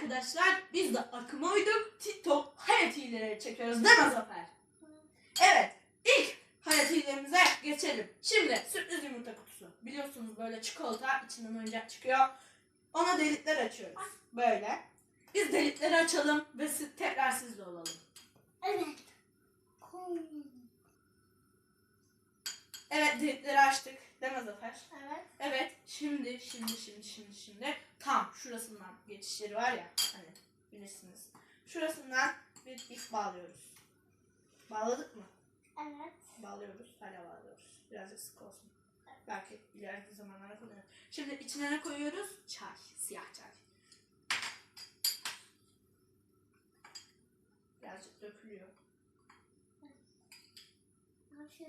arkadaşlar biz de akıma uyduk. TikTok hayat hileleri çekiyoruz değil mi Zafer? Evet. ilk hayat hilelerimize geçelim. Şimdi sürpriz yumurta kutusu. Biliyorsunuz böyle çikolata içinden oyuncak çıkıyor. Ona delikler açıyoruz. Böyle. Biz delikleri açalım ve siz, tekrar sizle olalım. Evet. Evet delikleri açtık. Değil mi Zafer? Evet. Evet. Şimdi, şimdi, şimdi, şimdi, şimdi tam şurasından geçişleri var ya. Hani bilirsiniz. Şurasından bir ip bağlıyoruz. Bağladık mı? Evet. Bağlıyoruz. Hala bağlıyoruz. Birazcık sık olsun. Belki ileriki zamanlarda kullanırız. Şimdi içine ne koyuyoruz? Çay. Siyah çay. Birazcık dökülüyor. Nasıl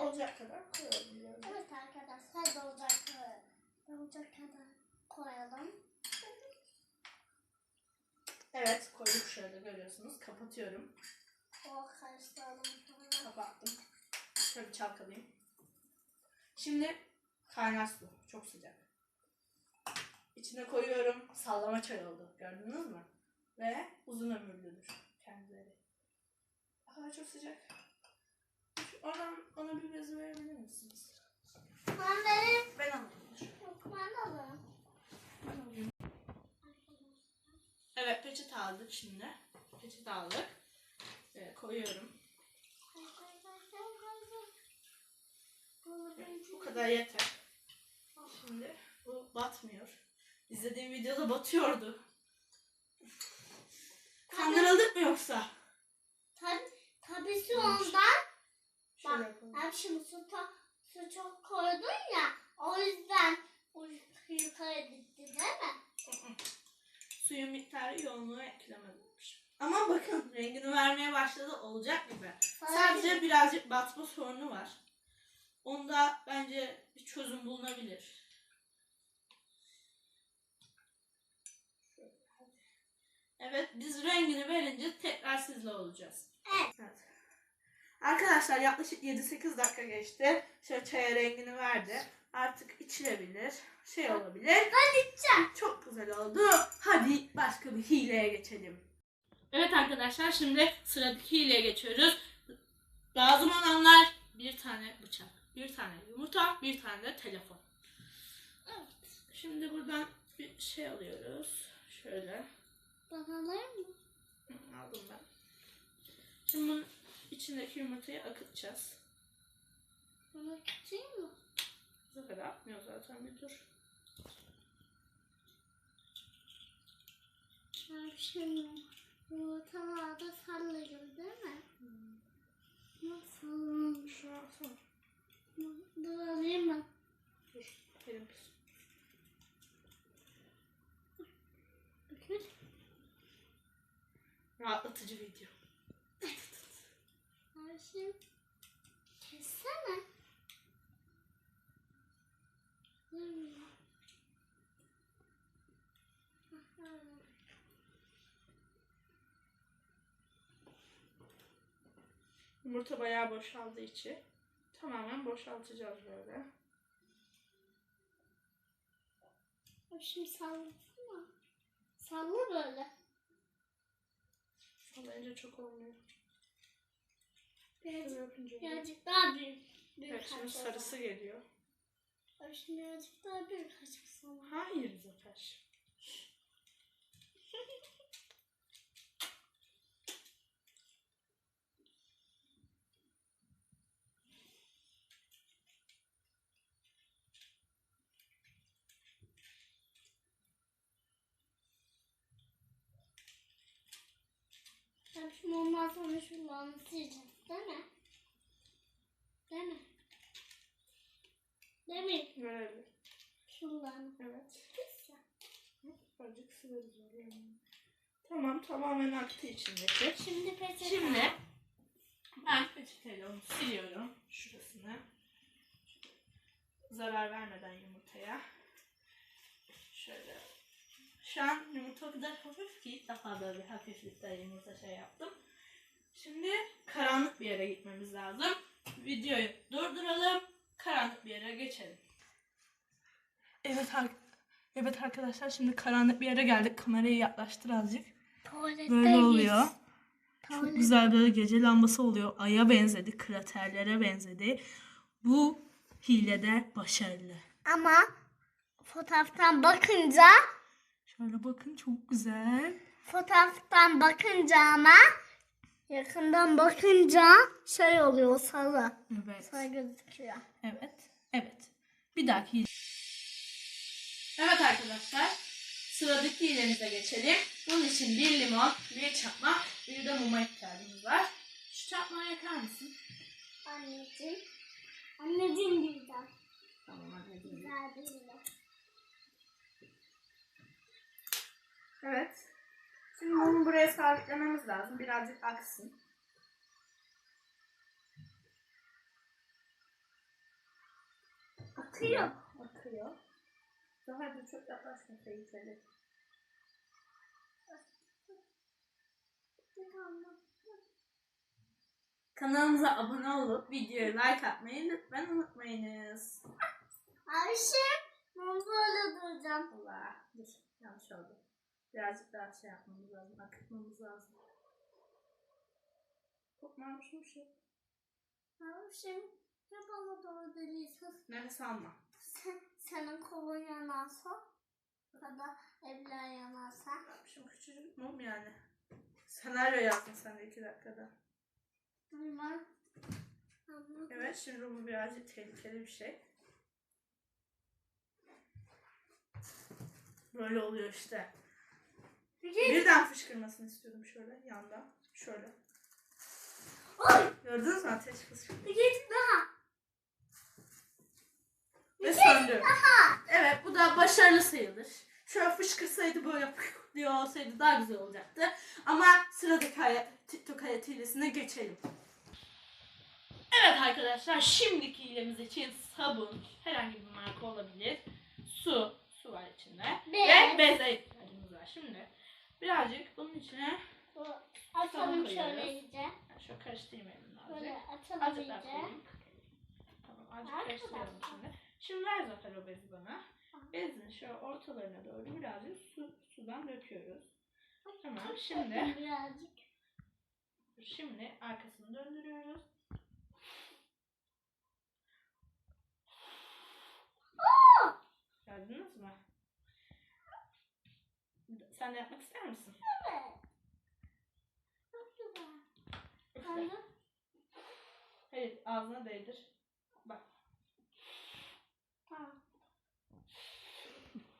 İşte dolacak kadar koyalım. birazcık. Evet arkadaşlar dolacak kadar, dolacak kadar koyalım. Evet koyduk şöyle görüyorsunuz. Kapatıyorum. O karıştıralım sonra. Kapattım. Şöyle çalkalayayım. Şimdi kaynar su. Çok sıcak. İçine koyuyorum. Sallama çay oldu. Gördünüz mü? Ve uzun ömürlüdür kendileri. Aa çok sıcak. Oradan ona bir bezi verebilir misiniz? Ben benim. Ben alayım. Ben alırım. Ben alayım. Evet peçete aldık şimdi. Peçete aldık. Ee, koyuyorum. Bu kadar yeter. Şimdi bu batmıyor. İzlediğim videoda batıyordu. Kandırıldık mı yoksa? Tabii şu ondan Şöyle Bak, yapalım. ben şimdi su, ta, su çok koydun ya o yüzden yukarı gitti değil mi? Suyun miktarı yoğunluğu eklememiş. Ama bakın rengini vermeye başladı olacak gibi. Sadece birazcık batma sorunu var. Onda bence bir çözüm bulunabilir. Evet biz rengini verince tekrar sizle olacağız. Arkadaşlar yaklaşık 7-8 dakika geçti. Şöyle çaya rengini verdi. Artık içilebilir. Şey olabilir. Ben içeceğim. Çok güzel oldu. Hadi başka bir hileye geçelim. Evet arkadaşlar şimdi sıradaki hileye geçiyoruz. Lazım olanlar bir tane bıçak, bir tane yumurta, bir tane de telefon. Evet. Şimdi buradan bir şey alıyoruz. Şöyle. Bakalım mı? Hı, Aldım ben. Şimdi bunun içindeki yumurtayı akıtacağız. Bunu tutayım mı? Kadar atmıyor zaten bir dur. Ben şimdi yumurtalarda sallayayım değil mi? Nasıl? Şunu alsana. Dur alayım mı? Dur. Pis. Bakın. Rahatlatıcı video. Ayşe. Kessene. Hmm. Yumurta bayağı boşaldı içi. Tamamen boşaltacağız böyle. Şimdi sallasana. Salla böyle. Sallayınca çok olmuyor. Birazcık, daha büyük. büyük Evet şimdi sarısı geliyor. Ay şimdi birazcık daha büyük sana. Hayır Zafer. Şimdi ondan sonra şuralarını sileceğiz değil mi? Değil mi? Böyle. Şuralarını. Evet. Sileriz oraya. Tamam tamamen aktı içindeki. Şimdi peçete. Şimdi ben peçeteyle onu siliyorum şurasını. Zarar vermeden yumurtaya. Şöyle. Şu an yumurta o kadar hafif ki daha böyle hafiflikte yumurta şey yaptım. Şimdi karanlık bir yere gitmemiz lazım. videoyu durduralım. Karanlık bir yere geçelim. Evet ar- Evet arkadaşlar şimdi karanlık bir yere geldik. Kamerayı yaklaştır azıcık. Tuvaletteyiz. Böyle oluyor. Çok güzel böyle gece lambası oluyor. Aya benzedi, kraterlere benzedi. Bu hilede başarılı. Ama fotoğraftan bakınca Şöyle bakın çok güzel. fotoğraftan bakınca ama yakından bakınca şey oluyor sarı. Evet. Sarı gözüküyor. Evet. Evet. Bir dahaki. Evet arkadaşlar. Sıradaki hilemize geçelim. Bunun için bir limon, bir çakmak, bir de muma ihtiyacımız var. Şu çakmağı yakar mısın? Anneciğim. Anneciğim güzel. Tamam anneciğim. Güzel değil mi? Evet. Şimdi mumu buraya sabitlememiz lazım. Birazcık aksın. Akıyor. Akıyor. Daha da çok yaklaşma tehlikeli. Kanalımıza abone olup videoya like atmayı lütfen unutmayınız. Ben böyle duracağım. Allah dur yanlış oldu. Birazcık daha şey yapmamız lazım, akıtmamız lazım. Kokmamış mı şey? Ayşem ne bana doğru deliyorsun. Nefes alma. Sen, senin kolun yanarsa ya da evler yanarsa. Şimdi küçücük mum yani. Senaryo yazdın sen de iki dakikada. Anladım. Evet şimdi bu birazcık tehlikeli bir şey. Böyle oluyor işte. Birden fışkırmasını istiyorum şöyle yandan. Şöyle. Oy! Gördünüz mü ateş fışkırdı. Bir git daha. Ve söndü. Evet bu da başarılı sayılır. Şöyle fışkırsaydı böyle püf diye olsaydı daha güzel olacaktı. Ama sıradaki hayat, TikTok hayat hilesine geçelim. Evet arkadaşlar şimdiki hilemiz için sabun herhangi bir marka olabilir. Su, su var içinde. Bez. Ve beze ihtiyacımız var. Şimdi birazcık bunun içine koyuyoruz. şöyle iyice. yani şöyle karıştırayım elimle azıcık. Böyle Azıcık daha iyice. koyayım. Tamam azıcık Arkadaşlar. karıştıralım şimdi. Şimdi ver zaten o bezi bana. Bezin şöyle ortalarına doğru birazcık su, sudan döküyoruz. Tamam şimdi Birazcık. şimdi arkasını döndürüyoruz. Gördünüz mü? Sen de yapmak ister misin? Evet. Çok güzel. Üfle. Hayır ağzına değdir. Bak. Tamam.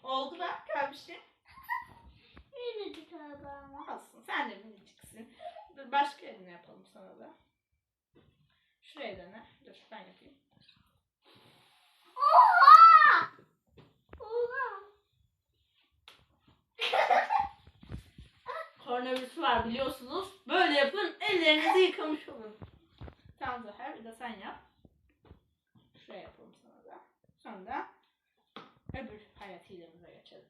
Oldu bak kardeşim. Minicik araba ama. Olsun sen de miniciksin. Dur başka yerine yapalım sana da. Şuraya dene. Dur ben yapayım. Koronavirüs var biliyorsunuz. Böyle yapın ellerinizi yıkamış olun. Tamam Zafer bir de sen yap. Şuraya yapalım sana da. Sonra da öbür hayat hilemize geçelim.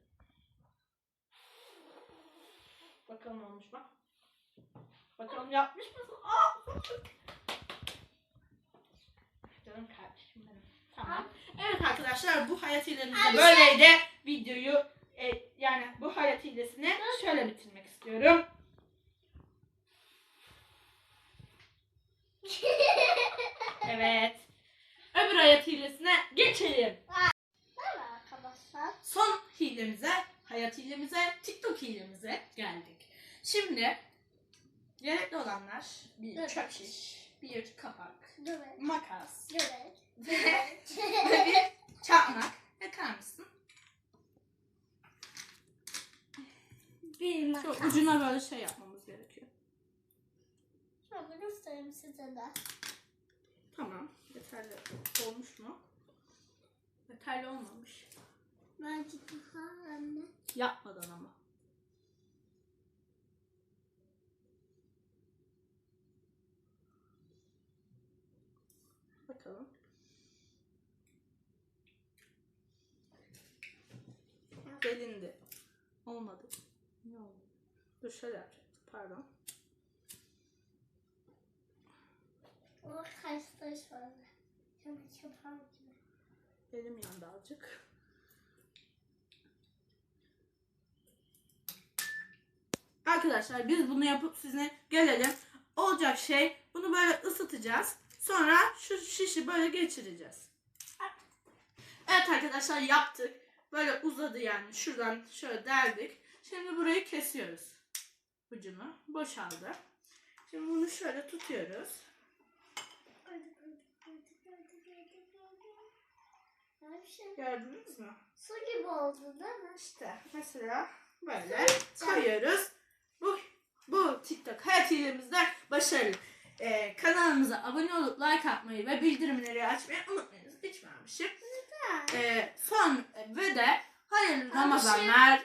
Bakalım olmuş mu? Bakalım yapmış mısın? Aa! Canım kardeşim benim. Tamam. Evet arkadaşlar bu hayat hilemiz de böyleydi. Videoyu e, yani bu hayat hilesini şöyle bitirmek istiyorum. Evet. Öbür hayat hilesine geçelim. Son hilemize, hayat hilemize, TikTok hilemize geldik. Şimdi gerekli olanlar bir Evet. çöp şiş, bir kapak, Evet. makas Evet. ve bir çakmak. Yakar mısın? Bir Şu makas. ucuna böyle şey yapmamız gerekiyor. Şöyle göstereyim size de. Tamam. Yeterli olmuş mu? Yeterli olmamış. Belki daha anne. Yapmadan ama. Bakalım. Delindi. Olmadı. Dur şöyle yapacaktım. Pardon. O Şöyle şöyle. Yemek yapar gibi. Elim yandı azıcık. Arkadaşlar biz bunu yapıp size gelelim. Olacak şey bunu böyle ısıtacağız. Sonra şu şişi böyle geçireceğiz. Evet arkadaşlar yaptık. Böyle uzadı yani. Şuradan şöyle deldik. Şimdi burayı kesiyoruz. Ucunu boşaldı. Şimdi bunu şöyle tutuyoruz. Şey Gördünüz mü? su gibi oldu değil mi? İşte mesela böyle koyuyoruz. Bu bu TikTok hayat hilemizde başarılı. Ee, kanalımıza abone olup like atmayı ve bildirimleri açmayı unutmayınız. İçmemişim. Ee, son ve de hayırlı Ramazanlar.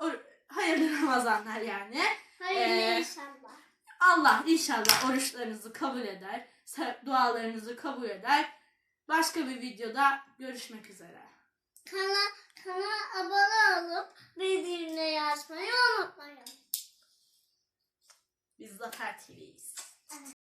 or- hayırlı Ramazanlar yani. Hayırlı Ee, inşallah. Allah inşallah oruçlarınızı kabul eder. Dualarınızı kabul eder. Başka bir videoda görüşmek üzere. Kana, kana abone olup bildirimleri açmayı unutmayın. Biz Zafer TV'yiz.